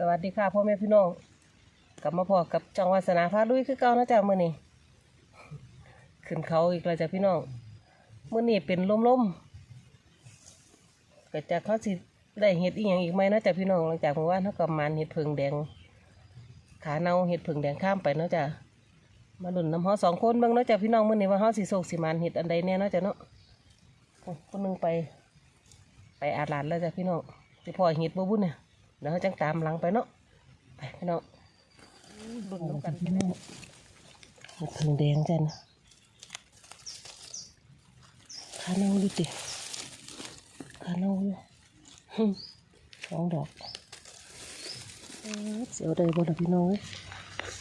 สวัสดีค่ะพ่อแม่พี่น้องกลับมาพอกับจังวัสนาพาลุยคือเก่านะจ๊ะมื้อนี้ขึ้นเขาอีกแล้วจ้ะพี่น้องมื้อนี้เป็นลมๆก็จะเขาสิได้เห็ดอีหยังอีกไหมนะจ๊ะพี่น้องหลังจากเมื่อวานเขาก็มานเห็ดเพิงแดง ขาเน่าเห็ดเพิงแดงข้ามไปเนาะจ้ะมาดุนน้ำเฮาสองคนเบิ่งเนาะจ้ะพี่น้องมื้อนี้ว่าเฮาสิโศกสิมานเห็ดอันใดแน่เนาะจ้ะเนาะคนนึงไป ไปอาหลานแล้วจ้ะพี่น้องสิพ่อเห็ดบ่บุญเนี่ย เดี๋ยวเขาจังตามหลังไปเนาะไปพี่น้องดุนน้ำกันพี่น้องเห็ดเพิงแดงจ้ะนขาเนาดูดิขาเนาอยู่หึสองดอกเสียวได้บ่ล่ะพี่น้อง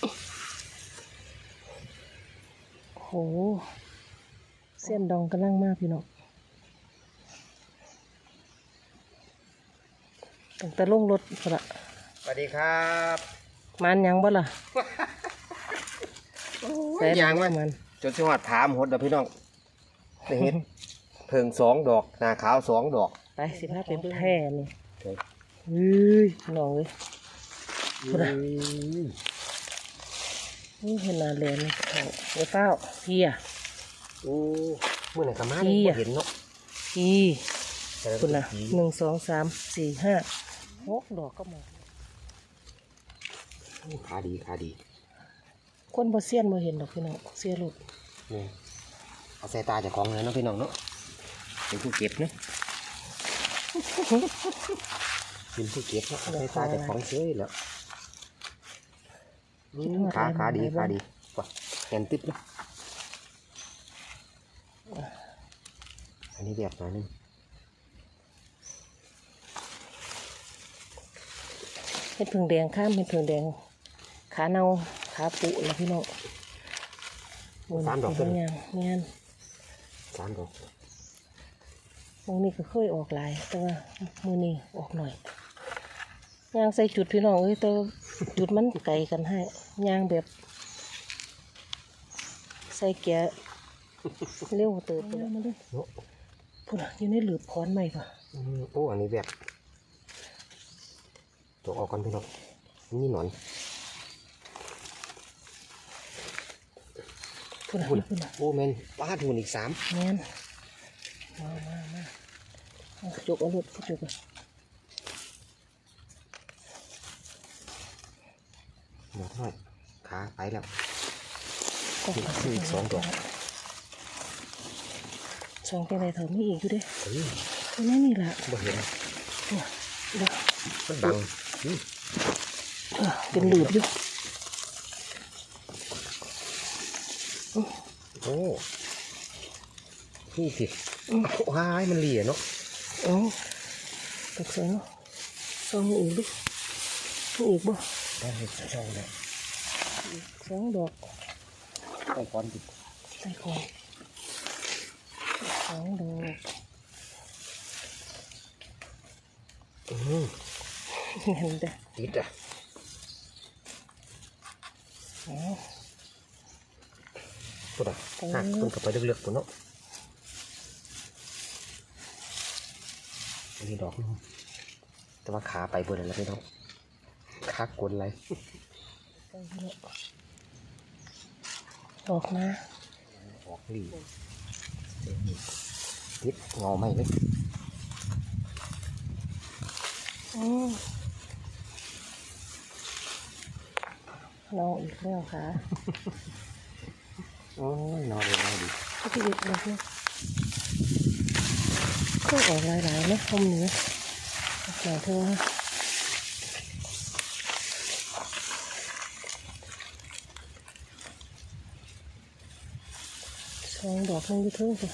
เอ้โหเส้นดองกำลังมากพี่น้อง ตั้งแต่ลงรถพุ่นละสวัสดีครับมันยังบ่ล่ะใส่ยางมัมันมันจนจังหวัดถามหดเด้อพี่น้องได้เห็นเพิงสองดอกหนาขาวสองดอกไปสิพาเป็นแท่นี่เฮ้ยเฮ้ยน้องเอ้ยพูดอะนี่เห็นหนาแลนเขาเดี๋ยวเฝ้าพี่อะโอ้เมื่อไหร่กมาพี่เนี่ยอะเห็นเนาะพี่แต่คุณนะผีหนึ่งสองสามสี่ห้า หกดอกก็หมดขาดีขาดี คนบ่เซียนบ่เห็นดอกพี่น้องเสียลูกนี่เอาใส่ตาเจากของเลยเนาะพี่น้องเนาะเป็นผู้เก็บเนาะเป็นผู้เก็บเนาะเอาใส่ตาเจากของเฉยแล้วอืมขาขาดีขาดีว่ะแขนติดเนาะอันนี้แบบหน่อยนึง เห็ดเพิงแดงข้ามเห็ดเพิงแดง ขาเนาขาปุแล้วพี่น้องสามดอกเป็ต้นนยังเงี้ยสามดอกมองนี่ก็เคยออกหลาย แต่ว่ามือนี้ออกหน่อยย่างใส่จุดพี่น้องเอ้ยแต่จุดมันไกลกันให้ย่างแบบ ใส่แกะเร็วเติบไปแล้วมาเลยเนาะพูดอะอยู่ในหลืบค้อนใหม่ป่ะอืมโอ้อันนี้แบบ ตัวออกกันพี่น้องนี่หนอนพูดอะพูดพูดอะโอ้แมนป้าดหุ่นอีกสามแม่นมามามาเอาจุกเอาลุดจุกอะหนอนหน่อยขาไปแล้วก็อีกอีกสองดอกสองแกไหนเถอะมีอีกอยู่เด้เฮ้ยตัวนี้นี่แหละบ่เห็นเนี่ยเดี๋ยวมันบังอืม เออเป็นหลืบอยู่โอ้นี่สิว้ายมันเหลี่ยเนาะเอ้าตักใส่เนาะสองมีอีกดิมีอีกบ่ได้ช่องแล้วสองดอกต้องก้อนดิใส่ของสองดอกอืม เห็นเด้อติดอะเอาพูดอะหักมันกับไปเลือกๆปุ่นเนาะอันนี้ดอกนึงแต่ว่าขาไปบนแล้วพี่น้องขากวนอะไรใส่เนาะดอกนะออกหลีติดเงาไหมเลยอืม เราอีกแล้วค่ะโอ้ยนอนเลยนอนดีก็ที่อีกแล้วเนี่ยก็ออกหลายๆนะคมเหนือหน่อยเธอสองดอกนึงอยู่เพิ่งจ้ะ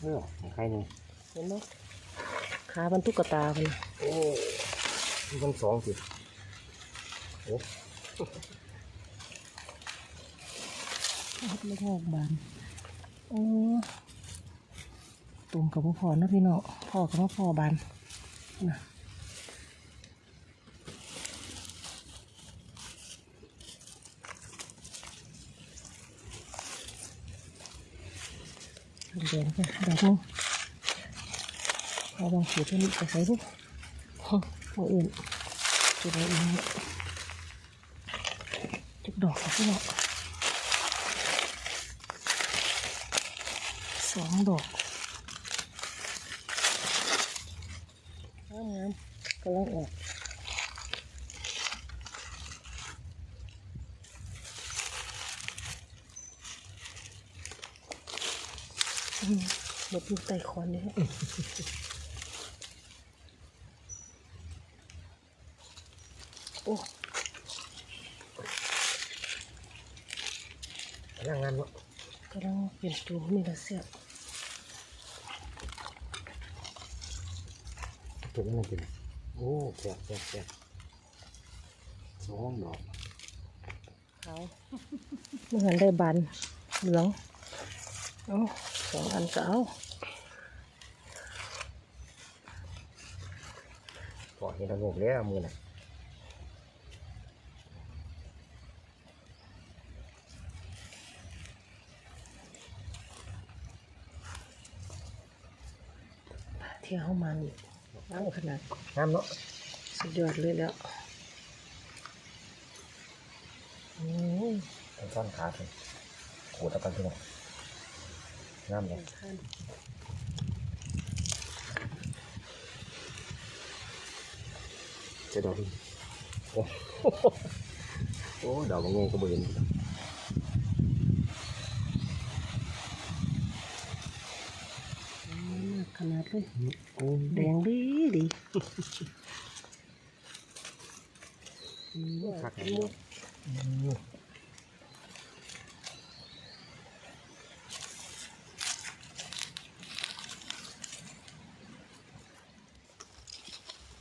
เออใครหนึ่งเห็นไหมขาบรรทุกกระตาไปเลย โอ้มันสองสิโอ้ไม่งอกบานโอ้ตุ่มกับพ่อนะพี่เน้องพ่อกับพ่อบานนะเดี๋ยวจ้ะดอกนึงเอาบางขีดตัวนี้ไปใส่ลูก หัวอื่นจุดอะไรอีกเนี่จุดดอกกับพี่น้องสองดอกงามงามกำลังออกอืมหมดลูกไตคอนเนี่ย นั่งงานเนาะกำลังเปลี่ยนตัวมีละเสียบถูกนั่งกินโอ้แซ่บแซ่บแซ่บสองดอกขาวเมื่อหันได้บานเหลืองเอาสองอันก็เอาก่อนเห็นระบบแล้วมือน่ะ ที่ยวเข้ามานี่เอาขนาดงามเนาะสุดยอดเลยแล้วอืมเป็นซ่อนขาถึงขูดเอากันพี่น้องงามเลยขั้นจะดอกนี่โอ้โอ้ดอกบางเงี้ยก็เบื่อนี่อืมข นาดเลยโอ้แดงดีดีอืมคักอืเลยม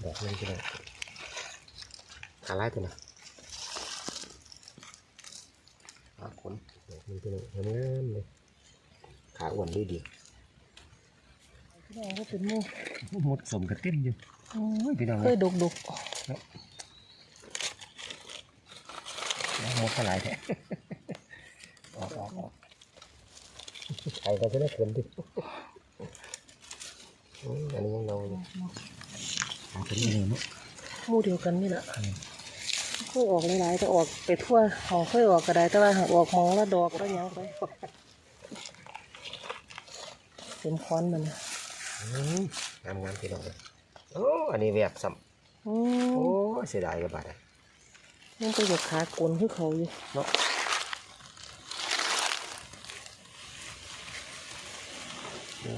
ดอกนึงพี่น้องขาไล่ตัวน่ะขาขนดอกนึงพี่น้องงามๆเลยขาอ้วนดีดี พี่น้องก็เป็นหมูหมดสมกับเต้นอยู่โอ้ยพี่น้องเคเลยยดกดกหมดเท่าไหร่แท้ออกออกออกใครก็จะได้เกินดิอืมอันนี้ยังเราอยู่หาตัวนี้เลยเนาะหมูเดียวกันนี่แหละเคยออกหลายๆแต่ออกไปทั่วหอเคยออกก็ได้แต่ว่าหากออกมองละดอกละหยังไปเป็นค้อนมันนะ งามงามๆพี่น้องเลยโอ้อันนี้แบบซ้อืำโอ้มเสียดายกับบาดอะยังก็อยากขากลนคือเขาอยู่เนาะ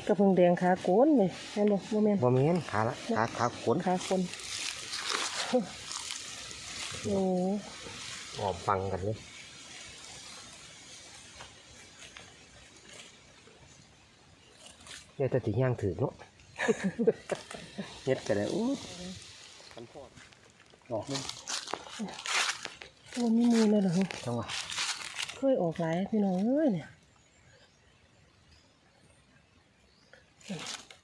กระเพิ่งแดงขากลนเลยแม่นบ่บ่แม่นบ่มีเงินขาละขาขาขนขากลนโอ้ ออกฟังกันเลย เนี่ยแต่ติย่างถือเนาะเฮ็ดกันเลยอู้กันพอดดอกนึงโอ้มีมือเลยเหรอจังหวะเคยออกหลายพี่น้องเอ้ยเนี่ย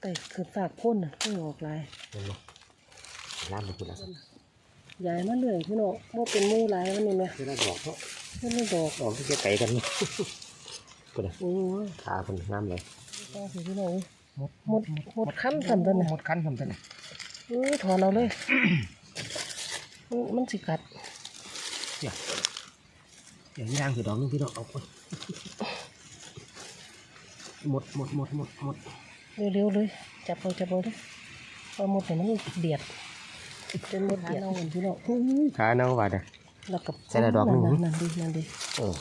แต่คือฝากพ่นน่ะเคยออกหลายเห็นบ่ล่ามไปคุณละสิยายมาเลยพี่น้องว่าเป็นหมูหลายวันนี้ไหมคือละดอกเนาะไม่ได้ดอกดอกที่จะไก่กันคุณละโอ้ยขาคุณน้ำเลย ต้องสิพี่น้องหมดหมดหมดคั้นสำตันน่ะหมดคันสำตันเออถอนเอาเลย มันมันสิกัดอย่างนี้ร่างคือดอกนึงพี่น้องเอาไปหมดหมดหมดหมดหมดเร็วๆเลยจับเอาจับเอาเลยพอหมดแต่มันเดียดเป็นหมดเดียดเอาพี่น้องขาเน่าบาดอะแล้วกับใส่ละดอกหนึ่งนั่นนั่นดินั่นดิเออ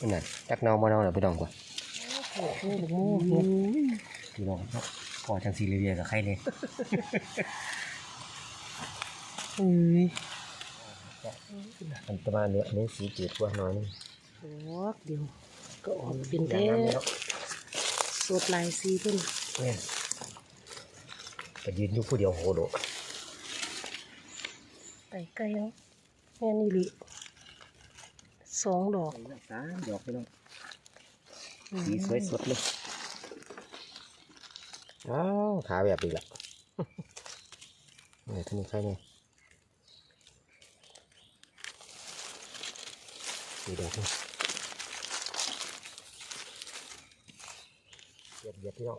นี่น่ะจักเน่าบ่เน่าน่ะพี่น้องกว่าโอ้โหลูกหมูเห็ด พี่น้องเนาะพอจังสีเรียๆกับใครเลยเอ้ยอันประมาณเนี้ยอันนี้สีจืดกว่าหน่อยนึงดอกเดียวก็ออกเป็นอย่าแท้งนั้นเลยเนาะสวดลายซีเพิ่นเนี่ยก็ยืนอยู่ผู้เดียวโหโดไต่ไก่เนาะแม่นี่ลิสองดอกสามดอกพี่น้อง สีสวยสดเลยอ้าวขาแบบอีกละเนี่ยท่านี้ใครเนี่ยสีดอกนี่เหยียบเหยียบพี่น้อง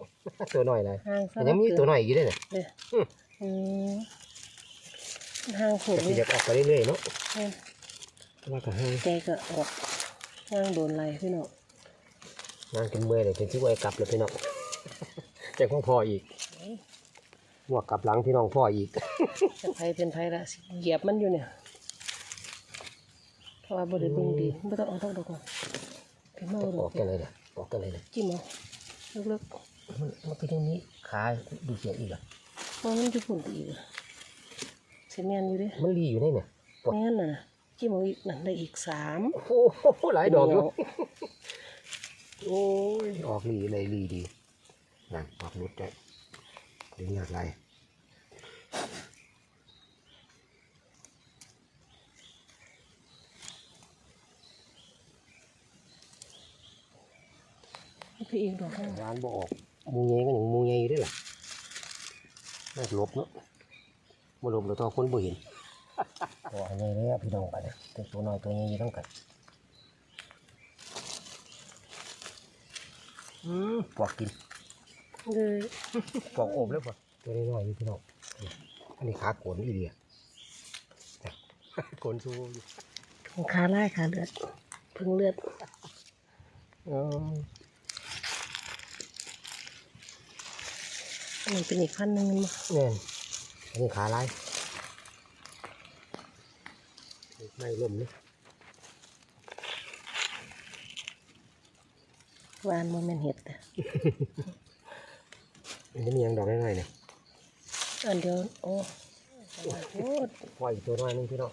ตัวหน่อยเลยห่างซะแต่ยังมีตัวหน่อยอยู่ด้วยเนี่ยเด้ออืมอืมห่างโผล่แต่เลที่ยจะออกไปเรื่อยๆเนาะเออว่าก็ให้ใจก็ออกห่างโดนไหลพี่น้อง งานกันเมื่อยเลยเป็นที่ไว้กลับเลยพี่น้องแต่ของพ่ออีกหัวกลับหลังพี่น้องพ่ออีกจะไผเป็นไผละสิเหยียบมันอยู่เนี่ยเพราะว่าบ่ได้เบิ่งดีบ่ต้องเอาต้องดอกนะเป็นเมาอดออกกกันเลยนะออกกันเลยนะจิ้มเอาเลิกมันมันก็ยังมีขาดูเสียงอีกเหรอๆมันมันจะฝุ่นอีกอะสิแม่นอยู่เด้มันรีอยู่ได้เนี่ยแม่นน่ะจิ้มเอาอีกนั่นได้อีกสามโอ้โหหลายดอกอยู่ โอ้ย ออกรีเลยรีดีนั่นออกรุดได้ดึงยอดไรพี่อีกดอกนึงร้านบ่ออกมูเงยก็อย่างมูเงยอยู่ได้หรอน่าจะลบเนาะบ่ลบแล้วตัวคนบ่เห็นโอ้ยเงยเลยอะพี่น้องกันเนี่ยตัวตัวน้อยตัวเงยอยู่ต้องกัน อืมปอกกินเลยปอกโอบแล้วปะตัวน้อยๆอยู่พี่น้องอันนี้ขาโกนอีเดียโกนซูอยู่ของขาไล่ขาเลือดพึ่งเลือดเอออันนี้เป็นอีกพันหนึ่งมั้งแน่นอันนี้ขาลายไม่ล่มนี่ วานโมเมนเห็ดแต่มันจะมีหยังดอกน้อยๆเนี่ยอันเดียวโอ้โหปล่อยอีกตัวน้อยหนึงพี่น้อง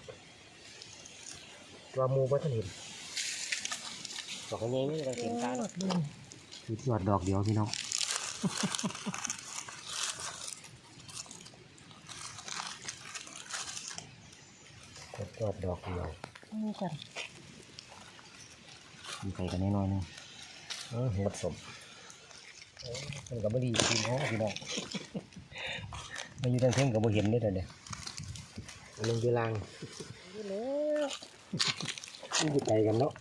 ตัวหมูบ่ทันเห็นดอกนี้นี่เราเห็นตาเนาะดูคือยอดดอกเดียวพี่น้องยอดดอกเดียวนี่กันมีไก่กันน้อยๆหนึงเออ หมดสมเออมันก็ไม่ดีพี่น้องพี่น้องมาอยู่ทางเทิงก็บ่เห็นเด้อเดี๋ยวนี้อันนึงอยู่ล่างดูแล้วมันอยู่ไกลกันเนาะ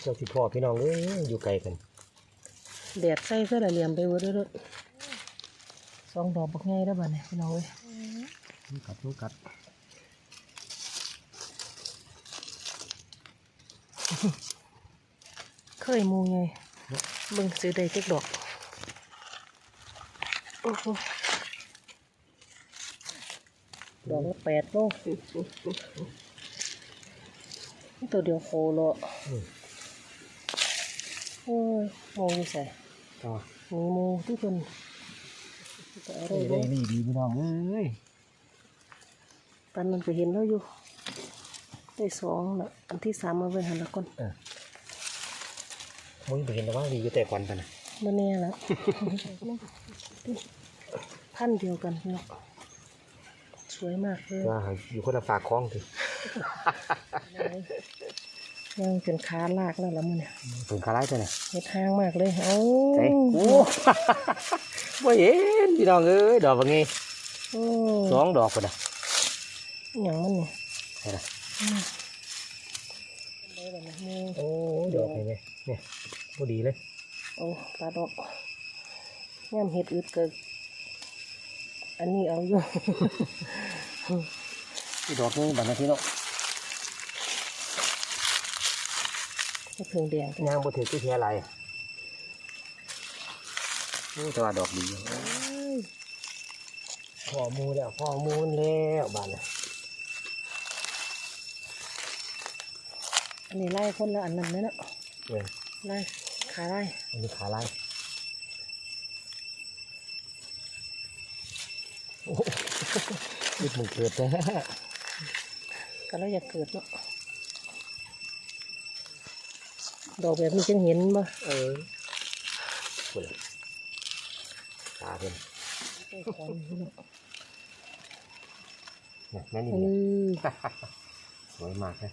เจ้าสิพ่อพี่น้องเอ้ยอยู่ไกลกันแดดใส่เสื้อเหลี่ยมไปหมดเลยด้วยสองดอกบักไงแล้วบ้านเนี่ยพี่น้องเว้ยนี่กัดนี่กัด เคยมูไงเบิ่งซื้อได้จักดอกโอ้โหดอกละแปดโลนี่ตัวเดียวโคโลอืมโอ้ยโมอยู่ใส่ต่อมีโมทุกคนจะเอาได้ได้บ่ดีดีพี่น้องเอ้ยปันมันไปเห็นแล้วอยู่ ได้สองละอันที่สามมาไว้หันละก่อน มึงไปเห็นแต่ว่าดีอยู่แต่ควันกันนะมื่อนี้ละพันธุ์เดียวกันเนาะสวยมากเลยว่าอยู่คนละฝากคล้องถือยังเป็นขาลากแล้วละมันเนี่ยถึงขาไล่ตัวน่ะเห็ดห้างมากเลยเอ้าใส่โอ้บ่เห็นพี่น้องเอ้ยดอกว่าไงโอ้สองดอกพุ่นน่ะอย่างมันเนี่ย ใช่ละอืมได้แบบนี้โอ้ดอกนี่ไงเนี่ยพอดีเลยโอ้ปลาดอกย่ำเห็ดอึดเกินอันนี้เอาอยู่อีดอกนี้บัดนะพี่น้องเห็ดเพิ่งแดงยางบ่ถือที่เทียอะไรโอ้แต่ว่าดอกดีอยู่พ่อมูแล้วพ่อมูลแล้วบ้านน่ะ อันนี้ไล่คนละอันนั้นเลยเนาะเว้ยไล่ขาไล่อันนี้ขาไล่โอ้โหยึดมึงเกิดแท้ก็เราอยากเกิดเนาะดอกแบบนี้จังเห็นบ่เออพุ่นตาเพิ่นไอ้ของนี่เนาะเนี่ยแม่นี่อืเนี่ยอสวยมากเลย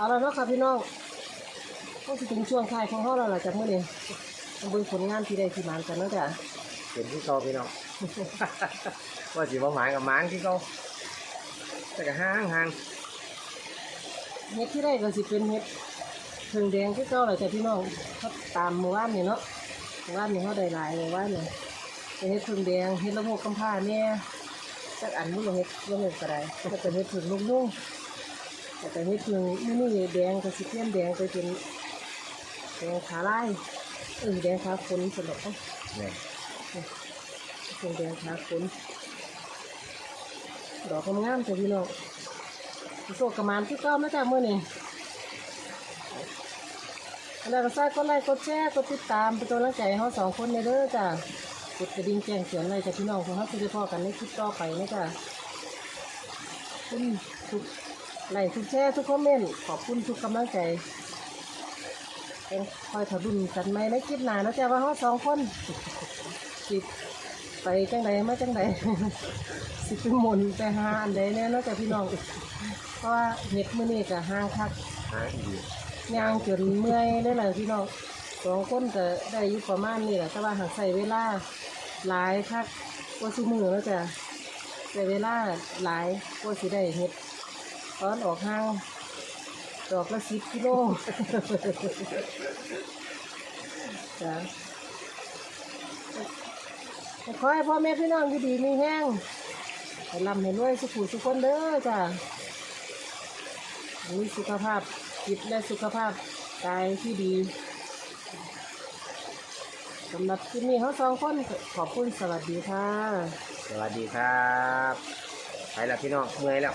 เอาแล้วเนาะค่ะพี่น้องก็สิถึงช่วงท้ายของเฮาแล้วล่ะจากมื้อนี้มาเบิ่งผลงานที่ได้ที่มานกันเนาะจ้ะเห็นที่เขาพี่น้อง ว่าสิว่าหมายกับหมานที่เขาแต่ก็ห่างห่างเฮ็ดที่ได้ก็สิเป็นเฮ็ดเพิ่งแดงคือเก่าแหละจ้ะพี่น้องเขาตามหมู่บ้านนี่เนาะหมู่บ้านนี่เฮาได้หลายหมู่บ้านนี่เป็นเฮ็ดเพิ่งแดงเฮ็ดละโงกกำพร้าเนี่ยจักอันบ่ลงเฮ็ดละโงกก็ได้ก็เป็นเฮ็ดเพิ่งลุงๆ แต่ก็เฮ็ดเพิ่งมื้อนี้แดงก็สิเปลี่ยนแดงไปเป็นแดงขาไลายเออแดงขาคนสำหรับเนี่ยเพิ่งแดงขาคนดอกงามๆจ้ะพี่น้องโชคกระมานคือเก่านะจ๊ะมื้อนี้อันนั้นก็ฝากกดไลค์กดแชร์กดติดตามเป็นตัวกำลังใจเราสองคนในเด้อจ้ะกดกระดิ่งแจ้งเตือนไว้จากพี่น้องของเราจะได้พอกันในคลิปต่อไปนะจ้ะขอบคุณทุก ไลค์ทุกแชร์ทุกคอมเมนต์ขอบคุณทุกกำลังใจเป็นคอยถดุนกันไหมในคลิปหน้านะจ๊ะว่าเราสองคนสิไปจังใดมาจังใดสิไปหมุนไปหาอันใดแน่นอกจากพี่น้องเพราะว่าเห็ดมื้อนี้ก็ห่างคักห่าอีกย่างจนเมื่อยได้เลยพี่น้องสองคนก็ได้อยู่ประมาณนี้แหละแต่ว่าหากใส่เวลาหลายคักกว่าสิมือแล้วจ้ะใส่เวลาหลายกว่าสิได้เฮ็ด ตอนออกห้างดอกละสิบกิโลจ้ะขอให้พ่อแม่พี่น้องอยู่ดีมีแห้งให้ลำให้รวยสุขุสุขคนเด้อจ้ะมีสุขภาพจิตและสุขภาพกายที่ดีสำหรับที่นี้เขาสองคนขอบคุณสวัสดีค่ะ สวัสดีครับ ไปแล้วพี่น้องเมื่อยแล้ว